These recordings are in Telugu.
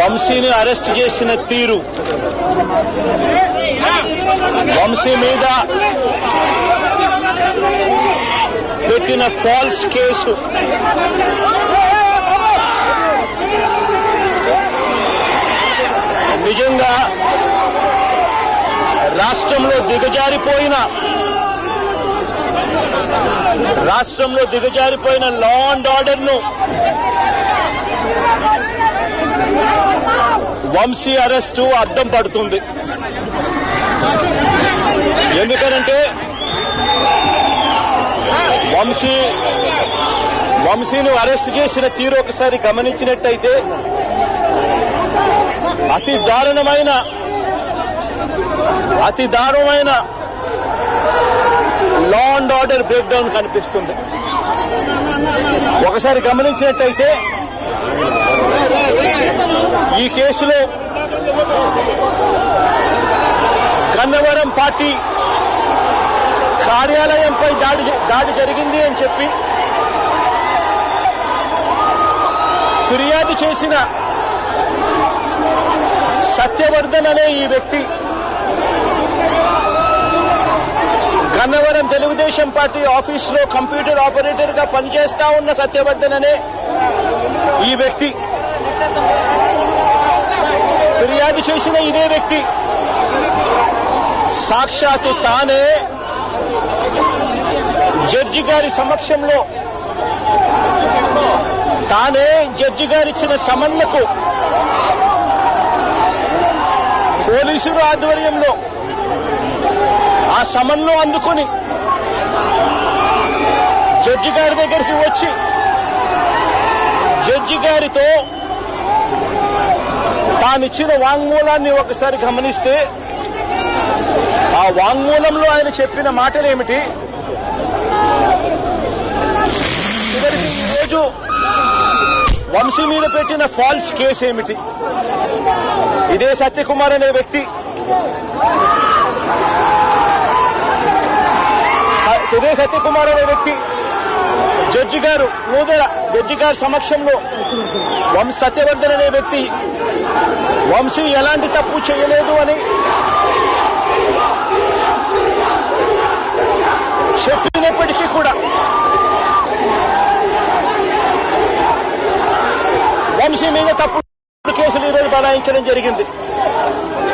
వంశీని అరెస్ట్ చేసిన తీరు. వంశీ మీద పెట్టిన ఫాల్స్ కేసు. నిజంగా రాష్ట్రంలో దిగజారిపోయిన రాష్ట్రంలో దిగజారిపోయిన లా అండ్ ఆర్డర్ను వంశీ అరెస్టు అడ్డం పడుతుంది. ఎందుకనంటే వంశీ వంశీని అరెస్ట్ చేసిన తీరు ఒకసారి గమనించినట్టయితే అతి దారుణమైన అతి దారుణమైన law and order break down కనిపిస్తుంది. ఒకసారి గమనించినట్టయితే ఈ కేసులో గన్నవరం పార్టీ కార్యాలయంపై దాడి దాడి జరిగింది అని చెప్పి ఫిర్యాదు చేసిన సత్యవర్ధన్ అనే ఈ వ్యక్తి గన్నవరం తెలుగుదేశం పార్టీ ఆఫీసులో కంప్యూటర్ ఆపరేటర్గా పనిచేస్తా ఉన్న సత్యవర్ధన్ అనే ఈ వ్యక్తి దాడి చేసిన ఇదే వ్యక్తి. సాక్షాత్తు తానే జడ్జి గారి సమక్షంలో తానే జడ్జి గారిచ్చిన సమన్లకు పోలీసులు ఆధ్వర్యంలో ఆ సమన్లు అందుకొని జడ్జి గారి దగ్గరికి వచ్చి జడ్జి గారితో తానిచ్చిన వాంగ్మూలాన్ని ఒకసారి గమనిస్తే ఆ వాంగ్మూలంలో ఆయన చెప్పిన మాటలు ఏమిటి? చివరికి ఈరోజు వంశీ మీద పెట్టిన ఫాల్స్ కేసు ఏమిటి? ఇదే సత్యకుమార్ అనే వ్యక్తి. ఇదే సత్యకుమార్ అనే వ్యక్తి. జడ్జి గారు నూతన జడ్జి గారి సమక్షంలో వంశ సత్యవర్ధన్ అనే వ్యక్తి వంశీ ఎలాంటి తప్పు చేయలేదు అని చెప్పినప్పటికీ కూడా వంశీ మీద తప్పు కేసులు ఈరోజు బనాయించడం జరిగింది.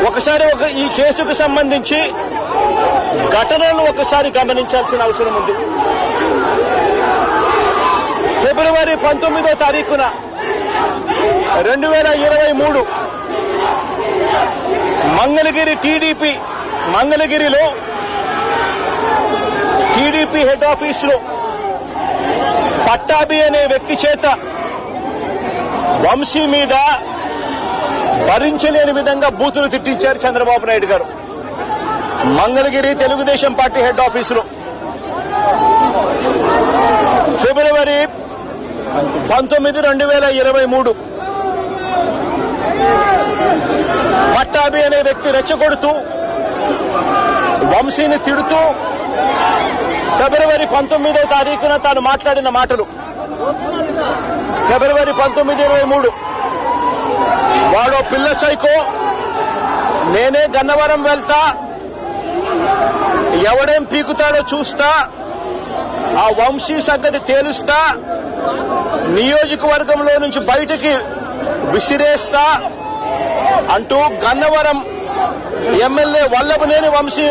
ఒకసారి ఒక ఈ కేసుకు సంబంధించి ఘటనను ఒకసారి గమనించాల్సిన అవసరం ఉంది. ఫిబ్రవరి పంతొమ్మిదో తారీఖున రెండు వేల ఇరవై మూడు మంగళగిరి టీడీపీ మంగళగిరిలో టీడీపీ హెడ్ ఆఫీసులో పట్టాభి అనే వ్యక్తి చేత వంశీ మీద భరించలేని విధంగా బూతులు తిట్టించారు చంద్రబాబు నాయుడు గారు. మంగళగిరి తెలుగుదేశం పార్టీ హెడ్ ఆఫీసులో ఫిబ్రవరి పంతొమ్మిది రెండు వేల ఇరవై మూడు. పట్టాభి అనే వ్యక్తి రెచ్చగొడుతూ వంశీని తిడుతూ ఫిబ్రవరి పంతొమ్మిదో తారీఖున తాను మాట్లాడిన మాటలు. ఫిబ్రవరి పంతొమ్మిది ఇరవై మూడు. వాడో పిల్ల సైకో నేనే గన్నవరం వెళ్తా ఎవడేం పీకుతాడో చూస్తా ఆ వంశీ సంగతి తేలుస్తా నియోజకవర్గంలో నుంచి బయటికి విసిరేస్తా అంటూ గన్నవరం ఎమ్మెల్యే వల్లభనేని వంశీ